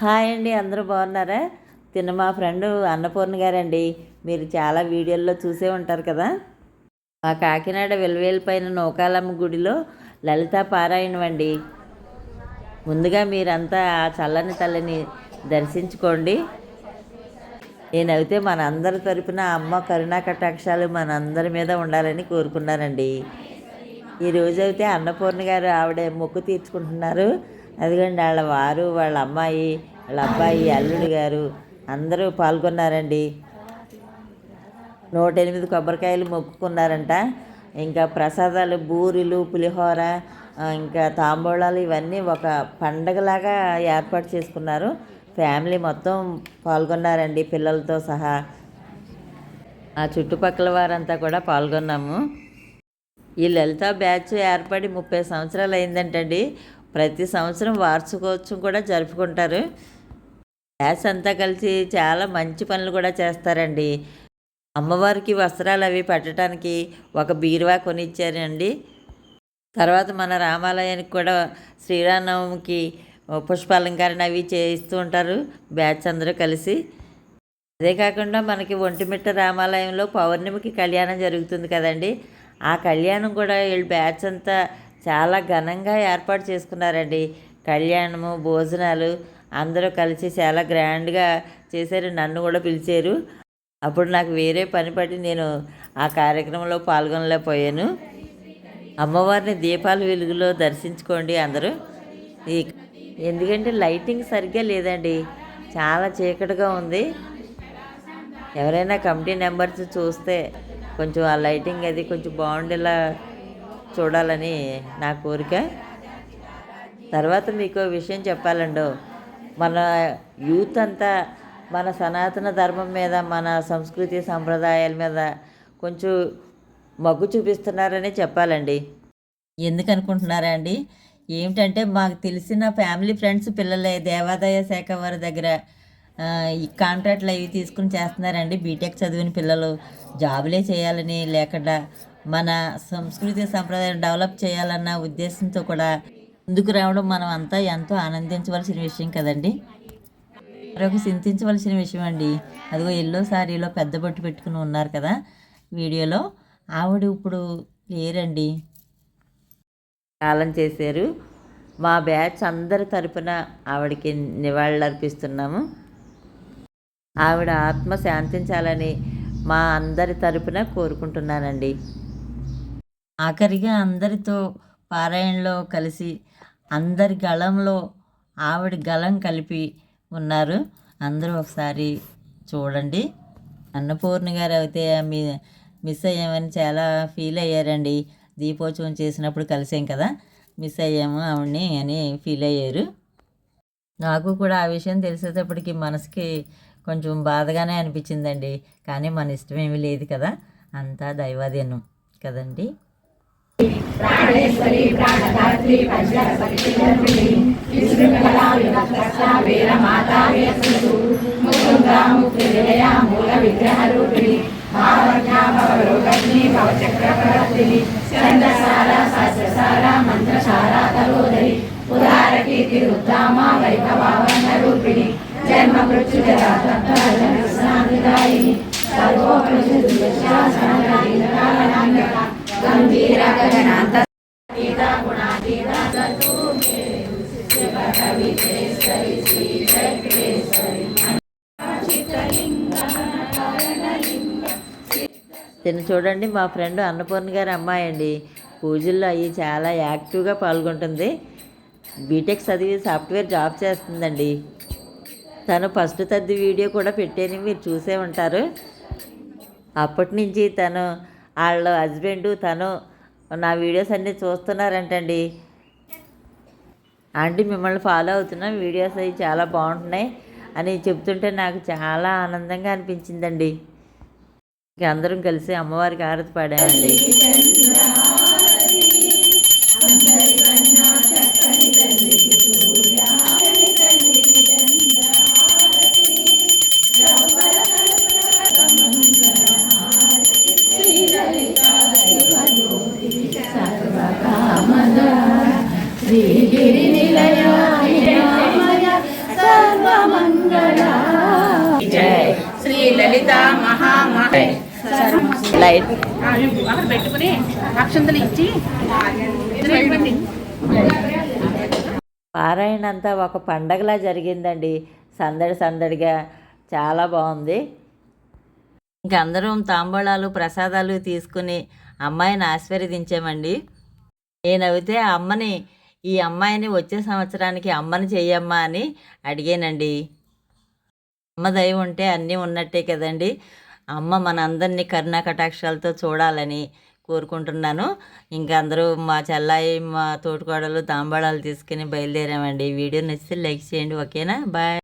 Hi అండి అందరూ బాగున్నారా? తిన్న మా ఫ్రెండ్ అన్నపూర్ణ గారండి. మీరు చాలా వీడియోల్లో చూసే ఉంటారు కదా? మా కాకినాడ వెలువేలు పైన నౌకాలమ్మ గుడిలో లలిత పారాయణం అండి. ముందుగా మీరంతా ఆ చల్లని తల్లిని దర్శించుకోండి. నేనైతే మన అందరి తరపున అమ్మ కరుణా కటాక్షాలు మన అందరి మీద ఉండాలని కోరుకున్నానండి. ఈ రోజైతే అన్నపూర్ణ గారు ఆవిడ మొక్కు తీర్చుకుంటున్నారు. అదిగండి వాళ్ళ వారు వాళ్ళ అమ్మాయి వాళ్ళ అబ్బాయి అల్లుడు గారు అందరూ పాల్గొన్నారండి. నూట ఎనిమిది కొబ్బరికాయలు మొక్కుకున్నారంట. ఇంకా ప్రసాదాలు బూరెలు పులిహోర ఇంకా తాంబూలాలు ఇవన్నీ ఒక పండగలాగా ఏర్పాటు చేసుకున్నారు. ఫ్యామిలీ మొత్తం పాల్గొన్నారండి పిల్లలతో సహా. ఆ చుట్టుపక్కల వారంతా కూడా పాల్గొన్నాము. ఈ లలిత బ్యాచ్ ఏర్పడి ముప్పై సంవత్సరాలు అయిందంటండి. ప్రతి సంవత్సరం వార్షికోత్సవం కూడా జరుపుకుంటారు. బ్యాచ్ అంతా కలిసి చాలా మంచి పనులు కూడా చేస్తారండి. అమ్మవారికి వస్త్రాలు అవి పెట్టడానికి ఒక బీరువా కొనిచ్చారండి. తర్వాత మన రామాలయానికి కూడా శ్రీరామనవమికి పుష్పాలంకరణ అవి చేయిస్తూ ఉంటారు బ్యాచ్ అందరూ కలిసి. అదే కాకుండా మనకి ఒంటిమిట్ట రామాలయంలో పౌర్ణమికి కళ్యాణం జరుగుతుంది కదండి. ఆ కళ్యాణం కూడా వీళ్ళు బ్యాచ్ అంతా చాలా ఘనంగా ఏర్పాటు చేసుకున్నారండి. కళ్యాణము భోజనాలు అందరూ కలిసి చాలా గ్రాండ్గా చేశారు. నన్ను కూడా పిలిచారు. అప్పుడు నాకు వేరే పని పట్టి నేను ఆ కార్యక్రమంలో పాల్గొనలేకపోయాను. అమ్మవారిని దీపాల వెలుగులో దర్శించుకోండి అందరూ. ఈ ఎందుకంటే లైటింగ్ సరిగ్గా లేదండి. చాలా చీకటిగా ఉంది. ఎవరైనా కమిటీ నెంబర్స్ చూస్తే కొంచెం ఆ లైటింగ్ అది కొంచెం బాగుండేలా చూడాలని నా కోరిక. తర్వాత మీకు విషయం చెప్పాలండో మన యూత్ అంతా మన సనాతన ధర్మం మీద మన సంస్కృతి సంప్రదాయాల మీద కొంచెం మగ్గు చూపిస్తున్నారని చెప్పాలండి. ఎందుకు అనుకుంటున్నారా అండి? ఏమిటంటే మాకు తెలిసిన ఫ్యామిలీ ఫ్రెండ్స్ పిల్లలే దేవాదాయ శాఖ వారి దగ్గర ఈ కాంట్రాక్ట్లు అవి తీసుకుని చేస్తున్నారండి. బీటెక్ చదివిన పిల్లలు జాబులే చేయాలని లేకుండా మన సంస్కృతి సంప్రదాయం డెవలప్ చేయాలన్న ఉద్దేశంతో కూడా ముందుకు రావడం మనం అంతా ఎంతో ఆనందించవలసిన విషయం కదండి. మరొక చింతించవలసిన విషయం అండి. అదిగో ఎల్లో శారీలో పెద్ద బొట్టు పెట్టుకుని ఉన్నారు కదా వీడియోలో. ఆవిడ ఇప్పుడు లేరండి. కాలం చేశారు. మా బ్యాచ్ అందరి తరపున ఆవిడకి నివాళులు అర్పిస్తున్నాము ఆవిడ ఆత్మ శాంతించాలని మా అందరి తరపున కోరుకుంటున్నానండి. ఆఖరిగా అందరితో పారాయణలో కలిసి అందరి గళంలో ఆవిడ గళం కలిపి ఉన్నారు. అందరూ ఒకసారి చూడండి. అన్నపూర్ణ గారు అయితే మీ మిస్ అయ్యామని చాలా ఫీల్ అయ్యారండి. దీపోత్సవం చేసినప్పుడు కలిసాం కదా. మిస్ అయ్యాము ఆవిడ్ని అని ఫీల్ అయ్యారు. నాకు కూడా ఆ విషయం తెలిసేటప్పటికి మనసుకి కొంచెం బాధగానే అనిపించిందండి. కానీ మన ఇష్టమేమీ లేదు కదా. అంతా దైవాధీనం కదండి. ప్రాణేశ్వరి ప్రాణదాత్రి పంచరసరిణి విశృంఖలా విభక్త వీర మాతా వేసు ముకుంద ముక్తి మూల విగ్రహ రూపిణి భావజ్ఞాభవరోగగ్ని భవచక్రవర్తిని చండసార శాస్త్రసార మంత్రసార తరోధరి ఉదార కీర్తి ఉద్దామ వైభవావన్న రూపిణి జన్మ మృత్యుజరా తత్వ తిని చూడండి మా ఫ్రెండ్ అన్నపూర్ణ గారి అమ్మాయి అండి. పూజల్లో అవి చాలా యాక్టివ్గా పాల్గొంటుంది. బీటెక్ చదివి సాఫ్ట్వేర్ జాబ్ చేస్తుందండి. తను ఫస్ట్ తద్ది వీడియో కూడా పెట్టేది మీరు చూసే ఉంటారు. అప్పటి నుంచి తను వాళ్ళ హస్బెండ్ తను నా వీడియోస్ అన్నీ చూస్తున్నారంటండి. ఆంటీ మిమ్మల్ని ఫాలో అవుతున్నాం. వీడియోస్ అవి చాలా బాగుంటున్నాయి అని చెప్తుంటే నాకు చాలా ఆనందంగా అనిపించిందండి. అందరం కలిసి అమ్మవారికి ఆరతి పాడామండి సరిత మహామహ లైట్. అక్కడ పెట్టుకుని అక్షంతలు ఇచ్చి. పారాయణ అంతా ఒక పండగలా జరిగిందండి. సందడి సందడిగా చాలా బాగుంది. ఇంక అందరం తాంబూలాలు ప్రసాదాలు తీసుకుని అమ్మాయిని ఆశీర్వదించామండి. నేనైతే ఆ అమ్మని ఈ అమ్మాయిని వచ్చే సంవత్సరానికి అమ్మని చెయ్యమ్మా అని అడిగానండి. అమ్మ దయ ఉంటే అన్నీ ఉన్నట్టే కదండి. అమ్మ మనందరినీ కరుణా కటాక్షాలతో చూడాలని కోరుకుంటున్నాను. ఇంకా అందరూ మా చెల్లాయి మా తోటికోడలు తాంబాళాలు తీసుకుని బయలుదేరామండి. వీడియో నచ్చితే లైక్ చేయండి ఓకేనా? బాయ్.